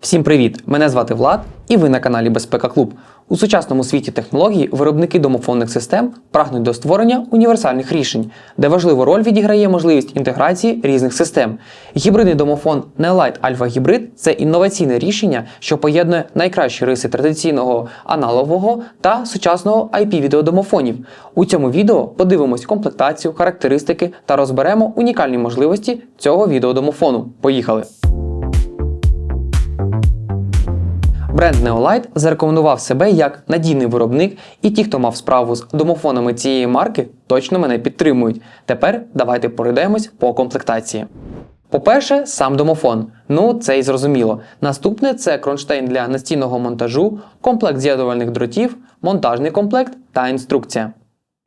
Всім привіт! Мене звати Влад, і ви на каналі Безпека Клуб. У сучасному світі технологій виробники домофонних систем прагнуть до створення універсальних рішень, де важливу роль відіграє можливість інтеграції різних систем. Гібридний домофон Neolite Alpha Hybrid – це інноваційне рішення, що поєднує найкращі риси традиційного аналогового та сучасного IP-відеодомофонів. У цьому відео подивимось комплектацію, характеристики та розберемо унікальні можливості цього відеодомофону. Поїхали! Бренд Neolite зарекомендував себе як надійний виробник, і ті, хто мав справу з домофонами цієї марки, точно мене підтримують. Тепер давайте пройдемось по комплектації. По-перше, сам домофон. Ну, це і зрозуміло. Наступне це кронштейн для настійного монтажу, комплект з'єднувальних дротів, монтажний комплект та інструкція.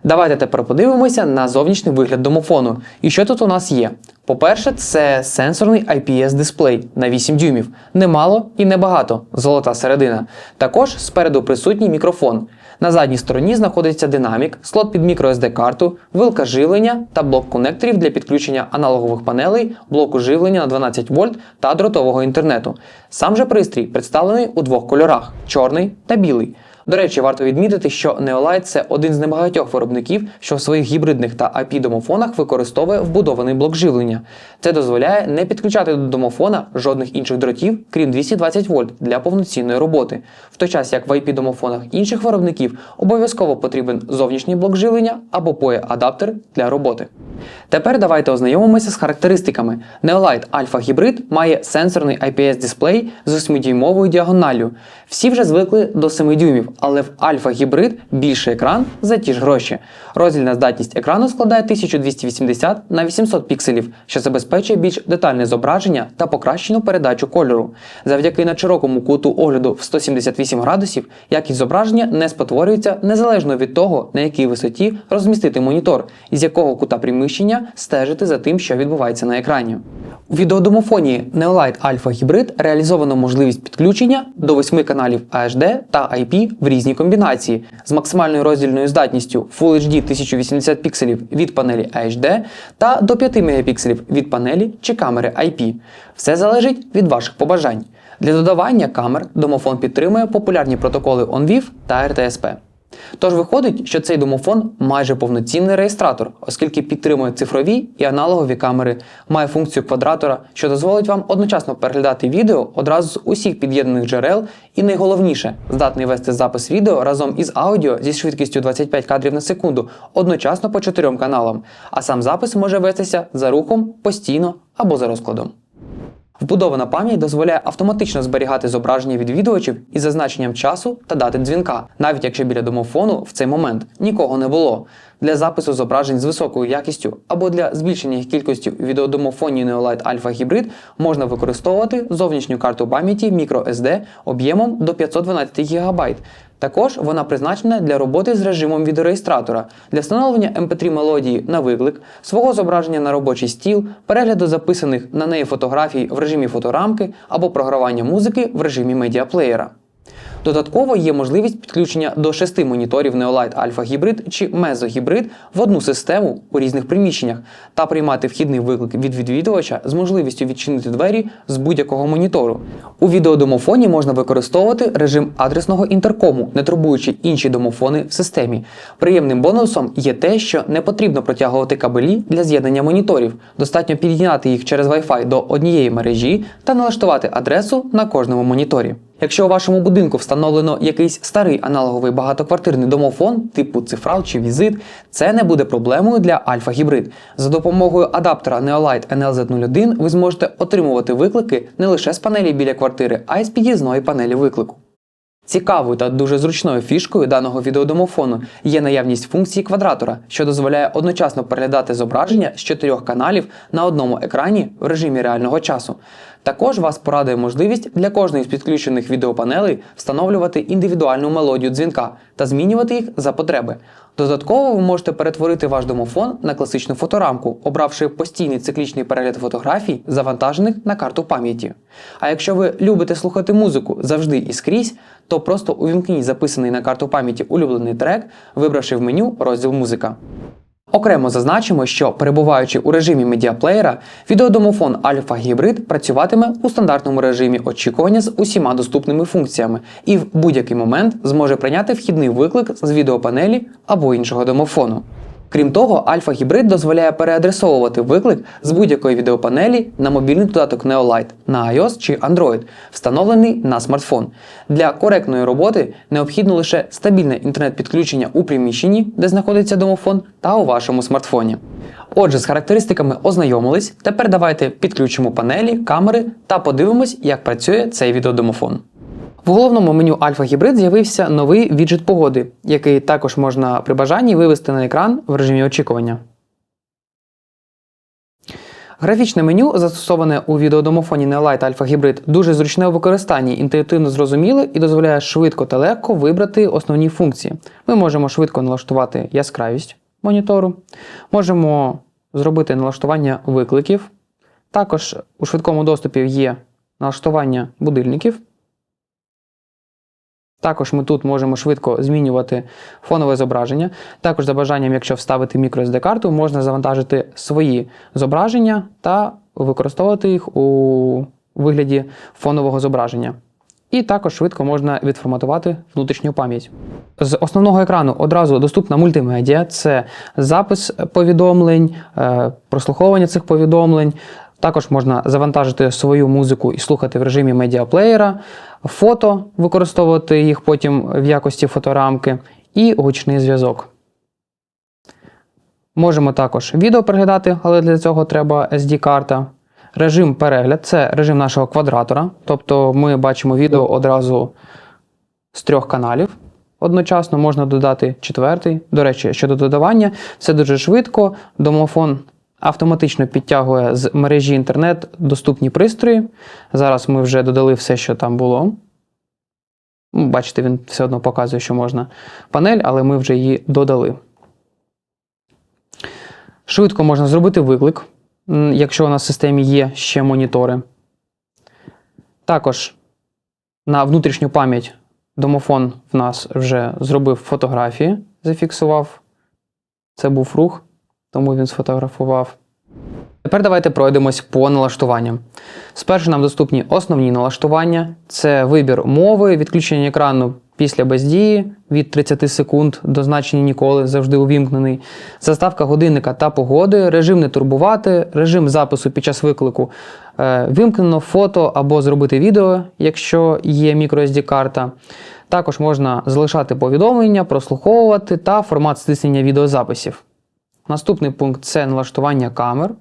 Давайте тепер подивимося на зовнішній вигляд домофону. І що тут у нас є? По-перше, це сенсорний IPS-дисплей на 8 дюймів. Немало і небагато, золота середина. Також спереду присутній мікрофон. На задній стороні знаходиться динамік, слот під microSD карту, вилка живлення та блок конекторів для підключення аналогових панелей, блоку живлення на 12 вольт та дротового інтернету. Сам же пристрій представлений у двох кольорах чорний та білий. До речі, варто відмітити, що Neolite – це один з небагатьох виробників, що в своїх гібридних та IP-домофонах використовує вбудований блок живлення. Це дозволяє не підключати до домофона жодних інших дротів, крім 220 вольт для повноцінної роботи. В той час як в IP-домофонах інших виробників обов'язково потрібен зовнішній блок живлення або PoE-адаптер для роботи. Тепер давайте ознайомимося з характеристиками. Neolite Alpha Hybrid має сенсорний IPS-дисплей з 8-дюймовою діагоналлю. Всі вже звикли до 7 дюймів, але в Hybrid більший екран за ті ж гроші. Роздільна здатність екрану складає 1280 на 800 пікселів, що забезпечує більш детальне зображення та покращену передачу кольору. Завдяки надширокому куту огляду в 178 градусів якість зображення не спотворюється незалежно від того, на якій висоті розмістити монітор, із якого кута приміщення стежити за тим, що відбувається на екрані. У відеодомофоні Neolite Alpha Hybrid реалізовано можливість підключення до 8 каналів AHD та IP в різній комбінації з максимальною роздільною здатністю Full HD 1080 пікселів від панелі HD та до 5 мегапікселів від панелі чи камери IP. Все залежить від ваших побажань. Для додавання камер домофон підтримує популярні протоколи OnVIF та RTSP. Тож виходить, що цей домофон майже повноцінний реєстратор, оскільки підтримує цифрові і аналогові камери, має функцію квадратора, що дозволить вам одночасно переглядати відео одразу з усіх під'єднаних джерел, і найголовніше, здатний вести запис відео разом із аудіо зі швидкістю 25 кадрів на секунду одночасно по чотирьом каналам, а сам запис може вестися за рухом постійно або за розкладом. Вбудована пам'ять дозволяє автоматично зберігати зображення відвідувачів із зазначенням часу та дати дзвінка, навіть якщо біля домофону в цей момент нікого не було. Для запису зображень з високою якістю або для збільшення їх кількості у відеодомофоні Neolite Alpha Hybrid можна використовувати зовнішню карту пам'яті microSD об'ємом до 512 ГБ. Також вона призначена для роботи з режимом відеореєстратора, для встановлення MP3 мелодії на виклик, свого зображення на робочий стіл, перегляду записаних на неї фотографій в режимі фоторамки або програвання музики в режимі медіаплеєра. Додатково є можливість підключення до шести моніторів Neolite Alpha Hybrid чи Mezzo Hybrid в одну систему у різних приміщеннях та приймати вхідний виклик від відвідувача з можливістю відчинити двері з будь-якого монітору. У відеодомофоні можна використовувати режим адресного інтеркому, не турбуючи інші домофони в системі. Приємним бонусом є те, що не потрібно протягувати кабелі для з'єднання моніторів. Достатньо під'єднати їх через Wi-Fi до однієї мережі та налаштувати адресу на кожному моніторі. Якщо у вашому будинку встановлено якийсь старий аналоговий багатоквартирний домофон, типу цифрал чи візит, це не буде проблемою для Hybrid. За допомогою адаптера Neolite NLZ01 ви зможете отримувати виклики не лише з панелі біля квартири, а й з під'їзної панелі виклику. Цікавою та дуже зручною фішкою даного відеодомофону є наявність функції квадратора, що дозволяє одночасно переглядати зображення з чотирьох каналів на одному екрані в режимі реального часу. Також вас порадує можливість для кожної з підключених відеопанелей встановлювати індивідуальну мелодію дзвінка та змінювати їх за потреби. Додатково ви можете перетворити ваш домофон на класичну фоторамку, обравши постійний циклічний перегляд фотографій, завантажених на карту пам'яті. А якщо ви любите слухати музику завжди і скрізь, то просто увімкніть записаний на карту пам'яті улюблений трек, вибравши в меню розділ музика. Окремо зазначимо, що перебуваючи у режимі медіаплеєра, відеодомофон Alpha Hybrid працюватиме у стандартному режимі очікування з усіма доступними функціями і в будь-який момент зможе прийняти вхідний виклик з відеопанелі або іншого домофону. Крім того, Hybrid дозволяє переадресовувати виклик з будь-якої відеопанелі на мобільний додаток Neolight на iOS чи Android, встановлений на смартфон. Для коректної роботи необхідно лише стабільне інтернет-підключення у приміщенні, де знаходиться домофон, та у вашому смартфоні. Отже, з характеристиками ознайомились. Тепер давайте підключимо панелі, камери та подивимось, як працює цей відеодомофон. В головному меню Alpha Hybrid з'явився новий віджит погоди, який також можна при бажанні вивести на екран в режимі очікування. Графічне меню, застосоване у відеодомофоні Neolight Alpha Hybrid, дуже зручне у використанні, інтуїтивно зрозуміле і дозволяє швидко та легко вибрати основні функції. Ми можемо швидко налаштувати яскравість монітору, можемо зробити налаштування викликів. Також у швидкому доступі є налаштування будильників. Також ми тут можемо швидко змінювати фонове зображення. Також за бажанням, якщо вставити microSD-карту, можна завантажити свої зображення та використовувати їх у вигляді фонового зображення. І також швидко можна відформатувати внутрішню пам'ять. З основного екрану одразу доступна мультимедіа: це запис повідомлень, е, прослуховування цих повідомлень. Також можна завантажити свою музику і слухати в режимі медіаплеєра, фото, використовувати їх потім в якості фоторамки, і гучний зв'язок. Можемо також відео переглядати, але для цього треба SD-карта. Режим перегляд це режим нашого квадратора. Тобто ми бачимо відео одразу з трьох каналів. Одночасно можна додати четвертий. До речі, щодо додавання, все дуже швидко. Домофон автоматично підтягує з мережі інтернет доступні пристрої. Зараз ми вже додали все, що там було. Ну, Бачите, він все одно показує, що можна панель, але ми вже її додали. Швидко можна зробити виклик, якщо у нас в системі є ще монітори. Також на внутрішню пам'ять домофон в нас вже зробив фотографії, зафіксував. Це був рух, тому він сфотографував. Тепер давайте пройдемось по налаштуванням. Спершу нам доступні основні налаштування: це вибір мови, відключення екрану після бездії від 30 секунд до значення ніколи завжди увімкнений, заставка годинника та погоди, режим не турбувати, режим запису під час виклику е, вимкнено фото або зробити відео, якщо є microSD-карта. Також можна залишати повідомлення, прослуховувати та формат стиснення відеозаписів. Наступний пункт це налаштування камер.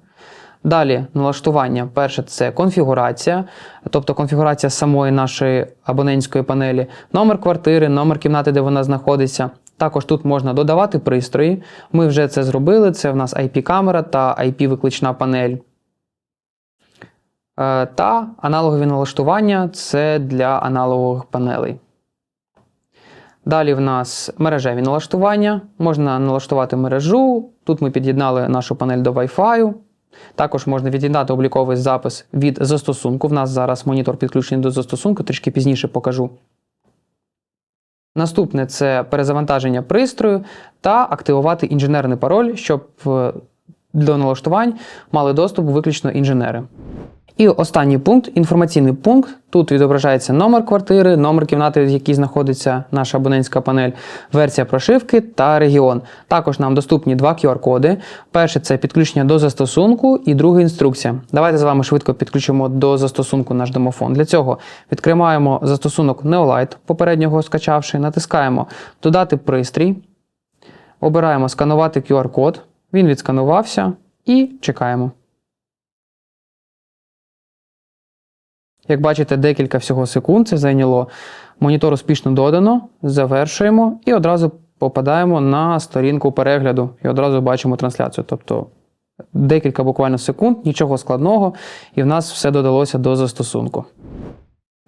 Далі налаштування. Перше це конфігурація, тобто конфігурація самої нашої абонентської панелі, номер квартири, номер кімнати, де вона знаходиться. Також тут можна додавати пристрої. Ми вже це зробили. Це в нас IP-камера та IP-виклична панель. Е, Та аналогові налаштування це для аналогових панелей. Далі в нас мережеві налаштування. Можна налаштувати мережу. Тут ми під'єднали нашу панель до Wi-Fi. Також можна від'єднати обліковий запис від застосунку. В нас зараз монітор підключений до застосунку, трішки пізніше покажу. Наступне це перезавантаження пристрою та активувати інженерний пароль, щоб е, до налаштувань мали доступ виключно інженери. І останній пункт інформаційний пункт. Тут відображається номер квартири, номер кімнати, в якій знаходиться наша абонентська панель, версія прошивки та регіон. Також нам доступні два QR-коди. Перше це підключення до застосунку, і друга інструкція. Давайте з вами швидко підключимо до застосунку наш домофон. Для цього відкриваємо застосунок Neolight, попереднього скачавши, натискаємо Додати пристрій, обираємо сканувати QR-код. Він відсканувався і чекаємо. Як бачите, декілька всього секунд це зайняло. Монітор успішно додано, завершуємо і одразу попадаємо на сторінку перегляду і одразу бачимо трансляцію. Тобто декілька буквально секунд, нічого складного, і в нас все додалося до застосунку.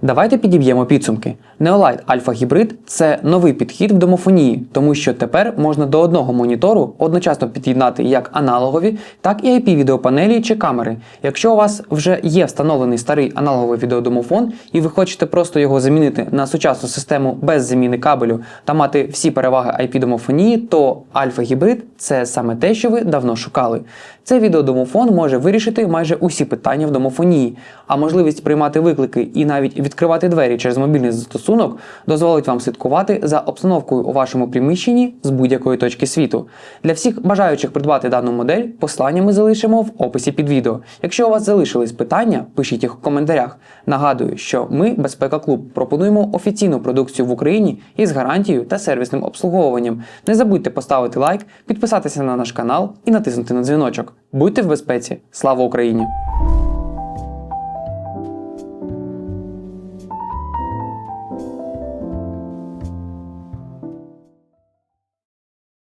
Давайте підіб'ємо підсумки. Neolight Alpha Hybrid – це новий підхід в домофонії, тому що тепер можна до одного монітору одночасно під'єднати як аналогові, так і IP відеопанелі чи камери. Якщо у вас вже є встановлений старий аналоговий відеодомофон і ви хочете просто його замінити на сучасну систему без заміни кабелю та мати всі переваги IP домофонії, то Alpha Hybrid – це саме те, що ви давно шукали. Цей відеодомофон може вирішити майже усі питання в домофонії, а можливість приймати виклики і навіть відкривати двері через мобільний застосунок дозволить вам слідкувати за обстановкою у вашому приміщенні з будь-якої точки світу. Для всіх бажаючих придбати дану модель, послання ми залишимо в описі під відео. Якщо у вас залишились питання, пишіть їх в коментарях. Нагадую, що ми, Безпека Клуб, пропонуємо офіційну продукцію в Україні із гарантією та сервісним обслуговуванням. Не забудьте поставити лайк, підписатися на наш канал і натиснути на дзвіночок. Будьте в безпеці! Слава Україні!